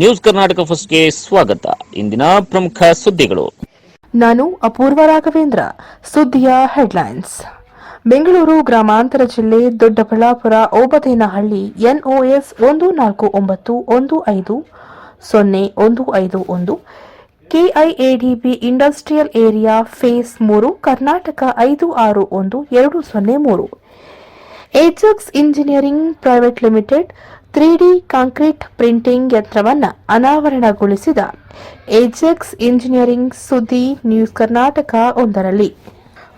News Karnataka ಫಸ್ಟ್ಗೆ ಸ್ವಾಗತ. ಇಂದಿನ ಪ್ರಮುಖ ಸುದ್ದಿಗಳು. ನಾನು ಅಪೂರ್ವ ರಾಘವೇಂದ್ರ, ಸುದ್ದಿಯ ಹೆಡ್ಲೈನ್ಸ್. ಬೆಂಗಳೂರು ಗ್ರಾಮಾಂತರ ಜಿಲ್ಲೆ ದೊಡ್ಡಬಳ್ಳಾಪುರ ಓಬದೇನಹಳ್ಳಿ ಎನ್ಒಎಸ್ ಒಂದು ನಾಲ್ಕು ಒಂಬತ್ತು ಒಂದು ಐದು ಸೊನ್ನೆ ಒಂದು ಐದು ಒಂದು, ಕೆಐಎಡಿಬಿ ಇಂಡಸ್ಟ್ರಿಯಲ್ ಏರಿಯಾ ಫೇಸ್ ಮೂರು, ಕರ್ನಾಟಕ ಐದು ಆರು ಒಂದು ಎರಡು ಸೊನ್ನೆ ಮೂರು. Ajax engineering private limited three D concrete printing ಯಂತ್ರವನ್ನು ಅನಾವರಣಗೊಳಿಸಿದ ಏಜೆಕ್ಸ್ ಇಂಜಿನಿಯರಿಂಗ್ ಸುದ್ದಿ ನ್ಯೂಸ್ ಕರ್ನಾಟಕ ಒಂದರಲ್ಲಿ.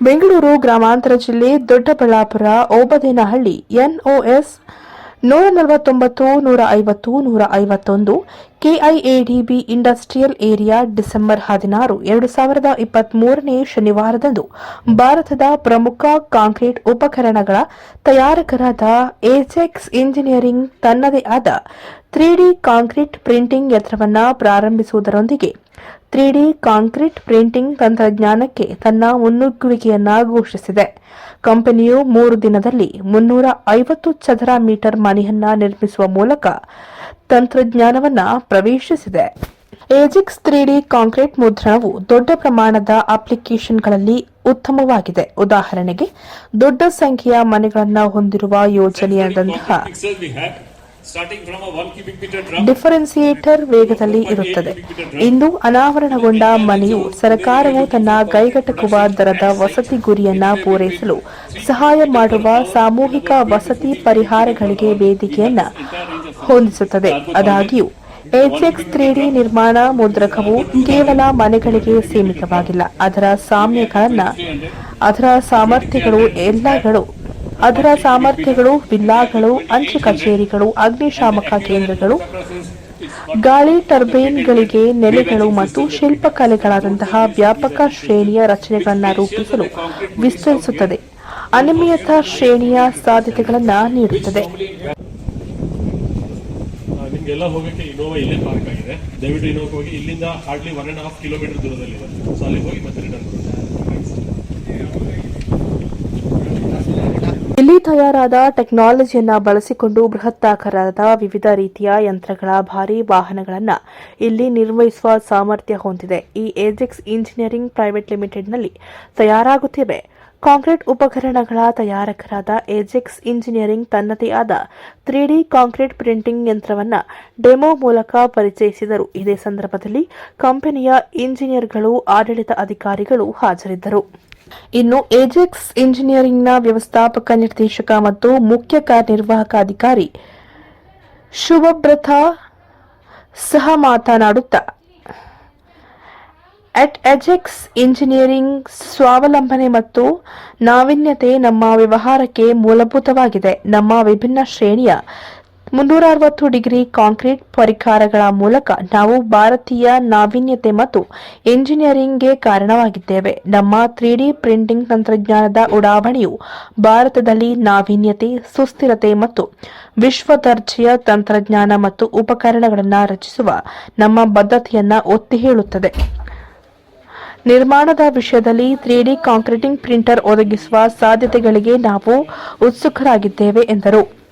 ಬೆಂಗಳೂರು ಗ್ರಾಮಾಂತರ ಜಿಲ್ಲೆ ದೊಡ್ಡಬಳ್ಳಾಪುರ, ಓಬದೇನಹಳ್ಳಿ ಎನ್ಒಎಸ್ ನೂರ ನಲವತ್ತೊಂಬತ್ತು ನೂರ ಐವತ್ತು ನೂರ ಐವತ್ತೊಂದು ಕೆಐಎಡಿಬಿ ಇಂಡಸ್ಟ್ರಿಯಲ್ ಏರಿಯಾ, ಡಿಸೆಂಬರ್ ಹದಿನಾರು, ಎರಡು ಸಾವಿರದ ಇಪ್ಪತ್ಮೂರನೇ ಶನಿವಾರದಂದು ಭಾರತದ ಪ್ರಮುಖ ಕಾಂಕ್ರೀಟ್ ಉಪಕರಣಗಳ ತಯಾರಕರಾದ ಏಜೆಕ್ಸ್ ಇಂಜಿನಿಯರಿಂಗ್ ತನ್ನದೇ ಆದ ತ್ರೀ ಡಿ ಕಾಂಕ್ರೀಟ್ ಪ್ರಿಂಟಿಂಗ್ ಯಂತ್ರವನ್ನು ಪ್ರಾರಂಭಿಸುವುದರೊಂದಿಗೆ ತ್ರೀ ಡಿ ಕಾಂಕ್ರೀಟ್ ಪ್ರಿಂಟಿಂಗ್ ತಂತ್ರಜ್ಞಾನಕ್ಕೆ ತನ್ನ ಮುನ್ನುಗ್ಗುವಿಕೆಯನ್ನ ಘೋಷಿಸಿದೆ ಕಂಪನಿಯು ಮೂರು ದಿನದಲ್ಲಿ ಮುನ್ನೂರ ಐವತ್ತು ಚದರ ಮೀಟರ್ ಮನೆಯನ್ನ ನಿರ್ಮಿಸುವ ಮೂಲಕ ತಂತ್ರಜ್ಞಾನವನ್ನ ಪ್ರವೇಶಿಸಿದೆ. ಏಜಿಕ್ಸ್ ತ್ರೀ ಡಿ ಕಾಂಕ್ರೀಟ್ ಮುದ್ರಣವು ದೊಡ್ಡ ಪ್ರಮಾಣದ ಅಪ್ಲಿಕೇಶನ್ಗಳಲ್ಲಿ ಉತ್ತಮವಾಗಿದೆ. ಉದಾಹರಣೆಗೆ, ದೊಡ್ಡ ಸಂಖ್ಯೆಯ ಮನೆಗಳನ್ನು ಹೊಂದಿರುವ ಯೋಜನೆಯಾದಂತಹ ಡಿಫರೆನ್ಸಿಯೇಟರ್ ವೇಗದಲ್ಲಿ ಇರುತ್ತದೆ. ಇಂದು ಅನಾವರಣಗೊಂಡ ಮನೆಯು ಸರ್ಕಾರವು ತನ್ನ ಕೈಗೆಟಕುವ ದರದ ವಸತಿ ಗುರಿಯನ್ನ ಪೂರೈಸಲು ಸಹಾಯ ಮಾಡುವ ಸಾಮೂಹಿಕ ವಸತಿ ಪರಿಹಾರಗಳಿಗೆ ವೇದಿಕೆಯನ್ನ ಹೊಂದಿಸುತ್ತದೆ. ಆದಾಗ್ಯೂ ಎಚ್ಎಕ್ಸ್ ತ್ರೀ ಡಿ ನಿರ್ಮಾಣ ಮುದ್ರಕವು ಕೇವಲ ಮನೆಗಳಿಗೆ ಸೀಮಿತವಾಗಿಲ್ಲ. ಅದರ ಸಾಮ್ಯಗಳನ್ನ ಅದರ ಸಾಮರ್ಥ್ಯಗಳು ಎಲ್ಲಗಳು ಅದರ ಸಾಮರ್ಥ್ಯಗಳು, ವಿಲ್ಲಾಗಳು, ಅಂಚೆ ಕಚೇರಿಗಳು, ಅಗ್ನಿಶಾಮಕ ಕೇಂದ್ರಗಳು, ಗಾಳಿ ಟರ್ಬೈನ್ಗಳಿಗೆ ನೆಲೆಗಳು ಮತ್ತು ಶಿಲ್ಪಕಲೆಗಳಾದಂತಹ ವ್ಯಾಪಕ ಶ್ರೇಣಿಯ ರಚನೆಗಳನ್ನು ರೂಪಿಸಲು ವಿಸ್ತರಿಸುತ್ತದೆ. ಅನಿಯಮಿತ ಶ್ರೇಣಿಯ ಸಾಧ್ಯತೆಗಳನ್ನು ನೀಡುತ್ತದೆ. ನಿಮ್ಗೆಲ್ಲ ಹೋಗಕ್ಕೆ ಇನೋವಾ ಇಲ್ಲೇ ಪಾರ್ಕ್ ಆಗಿದೆ. ದಯವಿಟ್ಟು ಇನೋವಾ ಹೋಗಿ. ಇಲ್ಲಿಂದ hardly one and half kilometre ದೂರದಲ್ಲಿದೆ. ಸೊ ಅಲ್ಲಿ ಹೋಗಿ ಮತ್ತೆ ರಿಟರ್ನ್ ಇಲ್ಲಿ ತಯಾರಾದ ಟೆಕ್ನಾಲಜಿಯನ್ನ ಬಳಸಿಕೊಂಡು ಬೃಹತ್ತಾಕಾರದ ವಿವಿಧ ರೀತಿಯ ಯಂತ್ರಗಳ ಭಾರಿ ವಾಹನಗಳನ್ನು ಇಲ್ಲಿ ನಿರ್ವಹಿಸುವ ಸಾಮರ್ಥ್ಯ ಹೊಂದಿದೆ. ಈ ಏಜೆಕ್ಸ್ ಇಂಜಿನಿಯರಿಂಗ್ ಪ್ರೈವೇಟ್ ಲಿಮಿಟೆಡ್ನಲ್ಲಿ ತಯಾರಾಗುತ್ತಿವೆ. ಕಾಂಕ್ರೀಟ್ ಉಪಕರಣಗಳ ತಯಾರಕರಾದ ಏಜೆಕ್ಸ್ ಇಂಜಿನಿಯರಿಂಗ್ ತನ್ನದೇ ಆದ ತ್ರೀ ಡಿ ಕಾಂಕ್ರೀಟ್ ಪ್ರಿಂಟಿಂಗ್ ಯಂತ್ರವನ್ನು ಡೆಮೋ ಮೂಲಕ ಪರಿಚಯಿಸಿದರು. ಇದೇ ಸಂದರ್ಭದಲ್ಲಿ ಕಂಪನಿಯ ಇಂಜಿನಿಯರ್ಗಳು, ಆಡಳಿತ ಅಧಿಕಾರಿಗಳು ಹಾಜರಿದ್ದರು. ಇನ್ನು ಏಜೆಕ್ಸ್ ಇಂಜಿನಿಯರಿಂಗ್ನ ವ್ಯವಸ್ಥಾಪಕ ನಿರ್ದೇಶಕ ಮತ್ತು ಮುಖ್ಯ ಕಾರ್ಯನಿರ್ವಾಹಕ ಅಧಿಕಾರಿ ಶುಭಬ್ರತ ಸಹ ಮಾತನಾಡುತ್ತಾ, ಅಟ್ ಎಜೆಕ್ಸ್ ಇಂಜಿನಿಯರಿಂಗ್ ಸ್ವಾವಲಂಬನೆ ಮತ್ತು ನಾವೀನ್ಯತೆ ನಮ್ಮ ವ್ಯವಹಾರಕ್ಕೆ ಮೂಲಭೂತವಾಗಿದೆ. ನಮ್ಮ ವಿಭಿನ್ನ ಶ್ರೇಣಿಯ ಮುನ್ನೂರ ಅರವತ್ತು ಡಿಗ್ರಿ ಕಾಂಕ್ರೀಟ್ ಪರಿಹಾರಗಳ ಮೂಲಕ ನಾವು ಭಾರತೀಯ ನಾವೀನ್ಯತೆ ಮತ್ತು ಇಂಜಿನಿಯರಿಂಗ್ಗೆ ಕಾರಣವಾಗಿದ್ದೇವೆ. ನಮ್ಮ ತ್ರೀ ಡಿ ಪ್ರಿಂಟಿಂಗ್ ತಂತ್ರಜ್ಞಾನದ ಉಡಾವಣೆಯು ಭಾರತದಲ್ಲಿ ನಾವೀನ್ಯತೆ, ಸುಸ್ಥಿರತೆ ಮತ್ತು ವಿಶ್ವ ದರ್ಜೆಯ ತಂತ್ರಜ್ಞಾನ ಮತ್ತು ಉಪಕರಣಗಳನ್ನು ರಚಿಸುವ ನಮ್ಮ ಬದ್ಧತೆಯನ್ನು ಒತ್ತಿ ಹೇಳುತ್ತದೆ. ನಿರ್ಮಾಣದ ವಿಷಯದಲ್ಲಿ ತ್ರೀ ಡಿ ಕಾಂಕ್ರೀಟಿಂಗ್ ಪ್ರಿಂಟರ್ ಒದಗಿಸುವ ಸಾಧ್ಯತೆಗಳಿಗೆ ನಾವು ಉತ್ಸುಕರಾಗಿದ್ದೇವೆ, ಎಂದರು.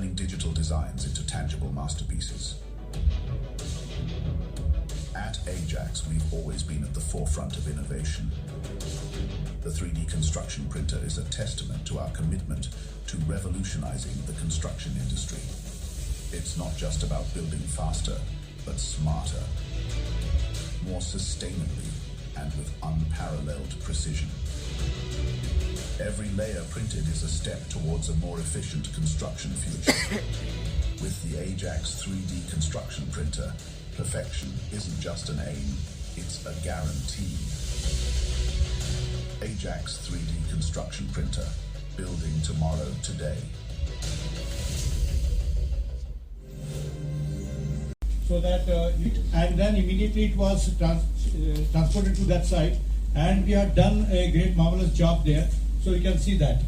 Turning digital designs into tangible masterpieces. At Ajax, we've always been at the forefront of innovation. The 3D construction printer is a testament to our commitment to revolutionizing the construction industry. It's not just about building faster, but smarter, more sustainably, and with unparalleled precision. Every layer printed is a step towards a more efficient construction future. With the Ajax 3D construction printer, perfection isn't just an aim, it's a guarantee. Ajax 3D construction printer, building tomorrow today. so that uh, it, and then immediately it was trans, uh, transported to that site and we have done a great marvelous job there so you can see that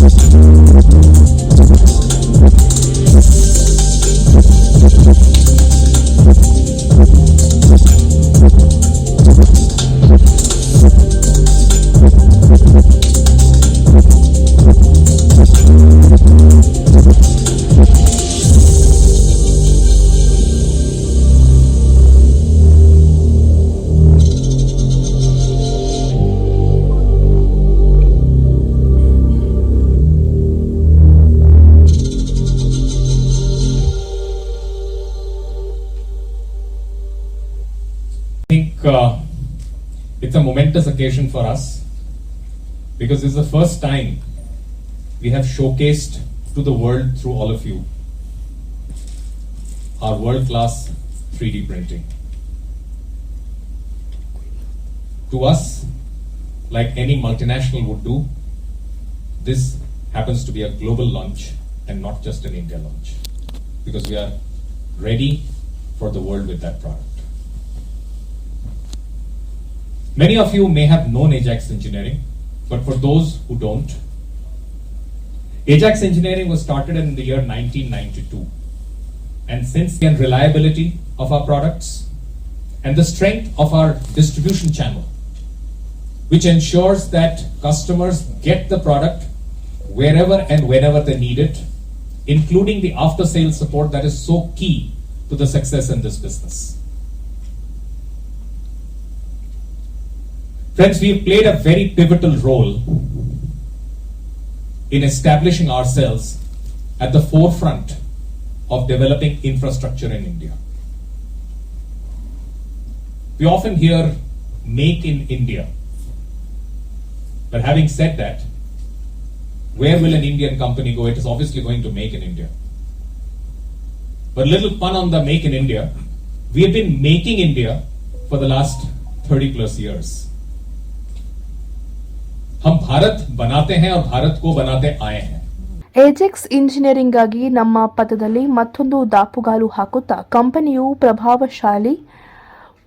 Thank it's a momentous occasion for us because this is the first time we have showcased to the world through all of you our world class 3D printing. To us, like any multinational would do, this happens to be a global launch and not just an India launch because we are ready for the world with that product. Many of you may have known Ajax Engineering, but for those who don't, Ajax Engineering was started in the year 1992. And since the reliability of our products and the strength of our distribution channel, which ensures that customers get the product wherever and whenever they need it, including the after sales support that is so key to the success in this business. Friends, we've played a very pivotal role in establishing ourselves at the forefront of developing infrastructure in India. We often hear make in India. But having said that, where will an Indian company go? It is obviously going to make in India. But little pun on the make in India, we have been making India for the last 30 plus years. हम भारत बनाते हैं और भारत को बनाते आए हैं ಏಜೆಕ್ಸ್ engineering ಆಗಿ ನಮ್ಮ ಪದದಲ್ಲಿ ಮತ್ತೊಂದು ದಾಪುಗಾಲು ಹಾಕುತ್ತಾ ಕಂಪನಿಯು ಪ್ರಭಾವಶಾಲಿ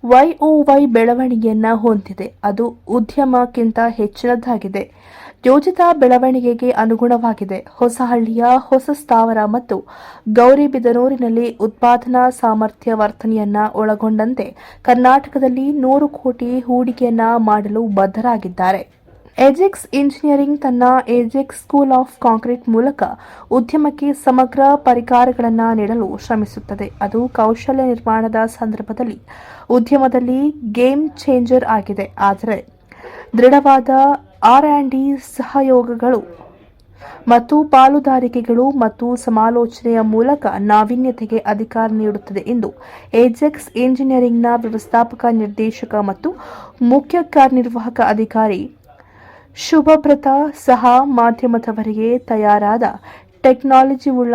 ವೈಒವೈ ಬೆಳವಣಿಗೆಯನ್ನ ಹೊಂದಿದೆ ಅದು ಉದ್ಯಮಕ್ಕಿಂತ ಹೆಚ್ಚಿನದಾಗಿದೆ ಯೋಜಿತ ಬೆಳವಣಿಗೆಗೆ ಅನುಗುಣವಾಗಿದೆ ಹೊಸಹಳ್ಳಿಯ ಹೊಸ ಸ್ಥಾವರ ಮತ್ತು ಗೌರಿಬಿದನೂರಿನಲ್ಲಿ ಉತ್ಪಾದನಾ ಸಾಮರ್ಥ್ಯ ವರ್ತನೆಯನ್ನ ಒಳಗೊಂಡಂತೆ ಕರ್ನಾಟಕದಲ್ಲಿ ನೂರು ಕೋಟಿ ಹೂಡಿಕೆಯನ್ನ ಮಾಡಲು ಬದ್ಧರಾಗಿದ್ದಾರೆ ಎಜೆಕ್ಸ್ ಇಂಜಿನಿಯರಿಂಗ್ ತನ್ನ ಎಜೆಕ್ಸ್ ಸ್ಕೂಲ್ ಆಫ್ ಕಾಂಕ್ರೀಟ್ ಮೂಲಕ ಉದ್ಯಮಕ್ಕೆ ಸಮಗ್ರ ಪರಿಕಾರಗಳನ್ನು ನೀಡಲು ಶ್ರಮಿಸುತ್ತದೆ. ಅದು ಕೌಶಲ್ಯ ನಿರ್ಮಾಣದ ಸಂದರ್ಭದಲ್ಲಿ ಉದ್ಯಮದಲ್ಲಿ ಗೇಮ್ ಚೇಂಜರ್ ಆಗಿದೆ. ಆದರೆ ದೃಢವಾದ ಆರ್ ಆ್ಯಂಡ್ ಡಿ ಸಹಯೋಗಗಳು ಮತ್ತು ಪಾಲುದಾರಿಕೆಗಳು ಮತ್ತು ಸಮಾಲೋಚನೆಯ ಮೂಲಕ ನಾವೀನ್ಯತೆಗೆ ಅಧಿಕಾರ ನೀಡುತ್ತದೆ ಎಂದು ಏಜೆಕ್ಸ್ ಇಂಜಿನಿಯರಿಂಗ್ನ ವ್ಯವಸ್ಥಾಪಕ ನಿರ್ದೇಶಕ ಮತ್ತು ಮುಖ್ಯ ಕಾರ್ಯನಿರ್ವಾಹಕ ಅಧಿಕಾರಿ ಶುಭಬ್ರತ ಸಹ ಮಾಧ್ಯಮದವರಿಗೆ ತಯಾರಾದ ಟೆಕ್ನಾಲಜಿ ಉಳ್ಳ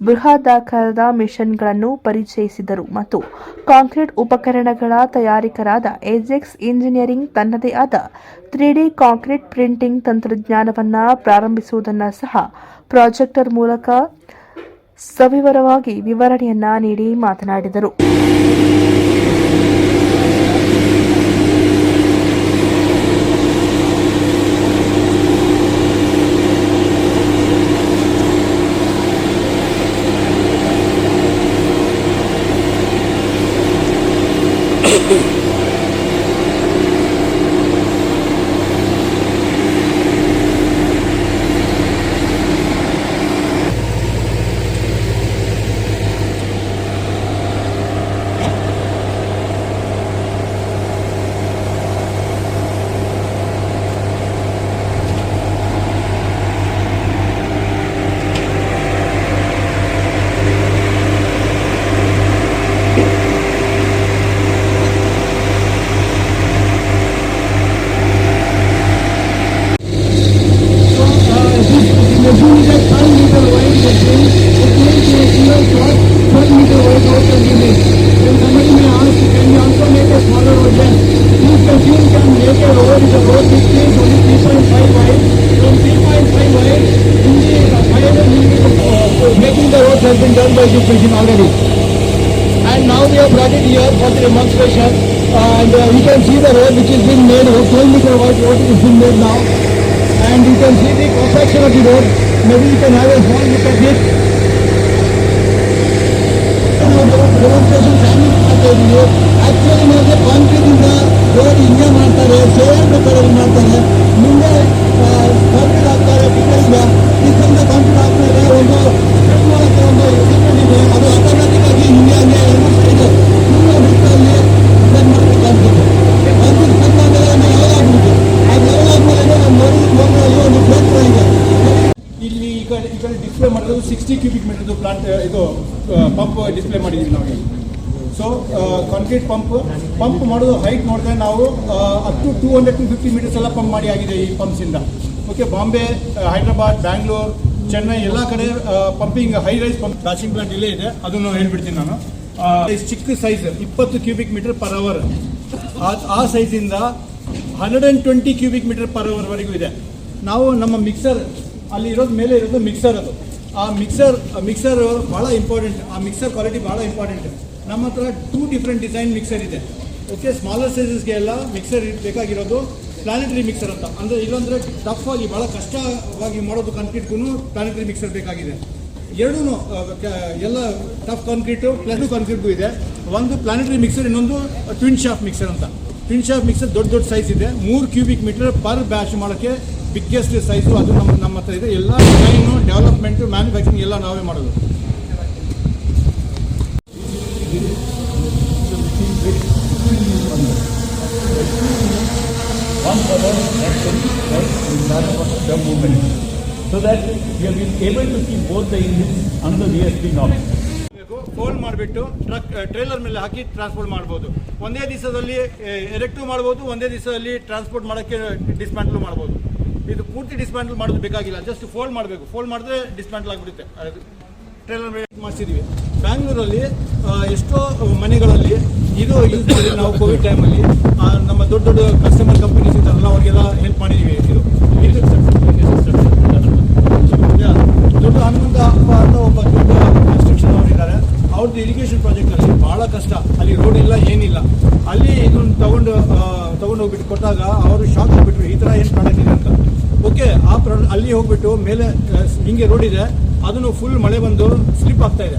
ಬೃಹದಾಕಾರದ ಮಿಷನ್ಗಳನ್ನು ಪರಿಚಯಿಸಿದರು ಮತ್ತು ಕಾಂಕ್ರೀಟ್ ಉಪಕರಣಗಳ ತಯಾರಿಕರಾದ ಏಜೆಕ್ಸ್ ಇಂಜಿನಿಯರಿಂಗ್ ತನ್ನದೇ ಆದ ತ್ರೀ ಡಿ ಕಾಂಕ್ರೀಟ್ ಪ್ರಿಂಟಿಂಗ್ ತಂತ್ರಜ್ಞಾನವನ್ನು ಪ್ರಾರಂಭಿಸುವುದನ್ನು ಸಹ ಪ್ರಾಜೆಕ್ಟರ್ ಮೂಲಕ ಸವಿವರವಾಗಿ ವಿವರಣೆಯನ್ನ ನೀಡಿ ಮಾತನಾಡಿದರು. can see the road which is being made, 12 meter wide road is being made now. And you can see the construction of the road. Maybe you can have a small look at it. Demonstration family ಮಾಡ್ತಾ ಇದೀವಿ actually ನಮಗೆ concrete ಇಂದ road ಹಿಂಗೆ ಮಾಡ್ತಾರೆ same ಮೆಥಡಲ್ಲಿ ಮಾಡ್ತಾರೆ ಮುಂದೆ concrete ಹಾಕ್ತಾರೆ ಟಿಕೆಟ್ಗ ಇದರಿಂದ ಕಾಂಕ್ರೀಟ್ ಹಾಕ್ತಾರೆ ಒಂದು ಸ್ಟೆಪ್ ಮಾಡೋಕ್ಕೆ ಒಂದು ಎಕ್ವಿಪ್ಮೆಂಟ್ ಇದೆ ಅದು ಆಟೋಮ್ಯಾಟಿಕ್ ಆಗಿ ಹಿಂಗೆ ಹಂಗೆ ಎರಡು ಸೈಡ್ ಮುಂದೆ ಬಿಟ್ಟಲ್ಲಿ ಇದನ್ನು ಮಾಡಬೇಕಾಗ್ತದೆ ಕಾಂಕ್ರೀಟ್ ಇಲ್ಲಿ ಈ ಕಡೆ ಈ ಕಡೆ ಡಿಸ್ಪ್ಲೇ ಮಾಡಿರೋದು ಸಿಕ್ಸ್ಟಿ ಕ್ಯೂಬಿಕ್ ಮೀಟರ್ದು ಪ್ಲಾಂಟ್ ಇದು ಪಂಪ್ ಡಿಸ್ಪ್ಲೇ ಮಾಡಿದ್ದೀವಿ ನಾವು ಸೊ ಕಾಂಕ್ರೀಟ್ ಪಂಪ್ ಪಂಪ್ ಮಾಡೋದು ಹೈಟ್ ನೋಡಿದ್ರೆ ನಾವು up to two hundred to fifty metres ಎಲ್ಲ ಪಂಪ್ ಮಾಡಿ ಆಗಿದೆ ಈ ಪಂಪ್ಸಿಂದ ಓಕೆ ಬಾಂಬೆ ಹೈದ್ರಾಬಾದ್, ಬ್ಯಾಂಗ್ಳೂರ್, ಚೆನ್ನೈ ಎಲ್ಲ ಕಡೆ pumping high rise pump batching plant ಇಲ್ಲೇ ಇದೆ. ಅದನ್ನು ಹೇಳ್ಬಿಡ್ತೀನಿ ನಾನು. ಚಿಕ್ಕ ಸೈಜ್ ಇಪ್ಪತ್ತು ಕ್ಯೂಬಿಕ್ ಮೀಟರ್ ಪರ್ ಅವರ್ ಆ ಸೈಜಿಂದ hundred and twenty cubic metre per ಅವರ್ವರೆಗೂ ಇದೆ. ನಾವು ನಮ್ಮ ಮಿಕ್ಸರ್ ಅಲ್ಲಿ ಇರೋದು ಮೇಲೆ ಇರೋದು ಮಿಕ್ಸರ್ ಅದು. ಆ ಮಿಕ್ಸರ್ ಮಿಕ್ಸರ್ ಭಾಳ ಇಂಪಾರ್ಟೆಂಟ್ ಆ ಮಿಕ್ಸರ್ ಕ್ವಾಲಿಟಿ ಭಾಳ ಇಂಪಾರ್ಟೆಂಟ್ ನಮ್ಮ ಹತ್ರ ಟೂ ಡಿಫ್ರೆಂಟ್ ಡಿಸೈನ್ ಮಿಕ್ಸರ್ ಇದೆ. ಓಕೆ ಸ್ಮಾಲರ್ ಸೈಜಸ್ಗೆ ಎಲ್ಲ ಮಿಕ್ಸರ್ ಬೇಕಾಗಿರೋದು ಪ್ಲಾನೆಟರಿ ಮಿಕ್ಸರ್ ಅಂತ. ಅಂದರೆ ಇಲ್ಲಾಂದರೆ ಟಫ್ ಆಗಿ ಭಾಳ ಕಷ್ಟವಾಗಿ ಮಾಡೋದು ಕಾಂಕ್ರೀಟ್ಗೂ ಪ್ಲಾನೆಟರಿ ಮಿಕ್ಸರ್ ಬೇಕಾಗಿದೆ. ಎರಡೂ ಎಲ್ಲ ಟಫ್ ಕಾಂಕ್ರೀಟು ಪ್ಲಸ್ ಕಾಂಕ್ರೀಟ್ಗೂ ಇದೆ. ಒಂದು ಪ್ಲಾನೆಟರಿ ಮಿಕ್ಸರ್ ಇನ್ನೊಂದು ಟ್ವಿನ್ ಶಾಫ್ ಮಿಕ್ಸರ್ ಅಂತ. ಟ್ವಿನ್ ಶಾಪ್ ಮಿಕ್ಸರ್ ದೊಡ್ಡ ದೊಡ್ಡ ಸೈಜ್ ಇದೆ. ಮೂರು ಕ್ಯೂಬಿಕ್ ಮೀಟರ್ ಪರ್ ಬ್ಯಾಚ್ ಮಾಡೋಕ್ಕೆ ಬಿಗ್ಗೆಸ್ಟ್ ಸೈಜು ಅದು ನಮ್ಮ ನಮ್ಮ ಹತ್ರ ಇದೆ. ಎಲ್ಲ ಡಿಸೈನು ಡೆವಲಪ್ಮೆಂಟು ಮ್ಯಾನುಫ್ಯಾಕ್ಚರಿಂಗ್ ಎಲ್ಲ ನಾವೇ ಮಾಡೋದು. So that we have been able to keep both the engines under the VSP norm. Fold ಮಾಡಿಬಿಟ್ಟು ಟ್ರಕ್ ಟ್ರೇಲರ್ ಮೇಲೆ ಹಾಕಿ ಟ್ರಾನ್ಸ್ಪೋರ್ಟ್ ಮಾಡ್ಬೋದು ಒಂದೇ ದಿವಸದಲ್ಲಿ ಎರೆಕ್ಟು ಮಾಡ್ಬೋದು ಒಂದೇ ದಿವಸದಲ್ಲಿ ಟ್ರಾನ್ಸ್ಪೋರ್ಟ್ ಮಾಡೋಕ್ಕೆ ಡಿಸ್ಮ್ಯಾಂಟಲ್ ಮಾಡ್ಬೋದು ಇದು ಪೂರ್ತಿ ಡಿಸ್ಮ್ಯಾಂಟಲ್ ಮಾಡೋದು ಬೇಕಾಗಿಲ್ಲ ಜಸ್ಟ್ ಫೋಲ್ಡ್ ಮಾಡಬೇಕು ಫೋಲ್ಡ್ ಮಾಡಿದ್ರೆ ಡಿಸ್ಮ್ಯಾಂಟಲ್ ಆಗಿಬಿಡುತ್ತೆ ಟ್ರೇಲರ್ ಮೇಲೆ ಮಾಡಿಸಿದ್ದೀವಿ ಬ್ಯಾಂಗ್ಳೂರಲ್ಲಿ ಎಷ್ಟೋ ಮನೆಗಳಲ್ಲಿ ಇದು ಯೂಸ್ ಮಾಡಿ ನಾವು ಕೋವಿಡ್ ಟೈಮಲ್ಲಿ ನಮ್ಮ ದೊಡ್ಡ ದೊಡ್ಡ ಕಸ್ಟಮರ್ ಕಂಪನೀಸ್ ಇದ್ದಾರಲ್ಲ ಅವ್ರಿಗೆಲ್ಲ ಹೆಲ್ಪ್ ಮಾಡಿದ್ದೀವಿ ಇದು ಇದು ದೊಡ್ಡ ಹನುಮಂತ ಅಪ್ಪ ಅಂತ ಒಬ್ಬ ದೊಡ್ಡ ತಗೊಂಡು ತಗೊಂಡು ಹೋಗ್ಬಿಟ್ಟು ಕೊಟ್ಟಾಗ ಅವರು ಶಾಕ್ ಹೋಗ್ಬಿಟ್ರು ಈ ಥರ ಏನು ಪ್ರಾಡಕ್ಟ್ ಅಂತ. ಓಕೆ ಆ ಪ್ರಾಡಕ್ಟ್ ಅಲ್ಲಿ ಹೋಗ್ಬಿಟ್ಟು ಮೇಲೆ ಹಿಂಗೆ ರೋಡ್ ಇದೆ. ಅದನ್ನು ಫುಲ್ ಮಳೆ ಬಂದು ಸ್ಲಿಪ್ ಆಗ್ತಾ ಇದೆ.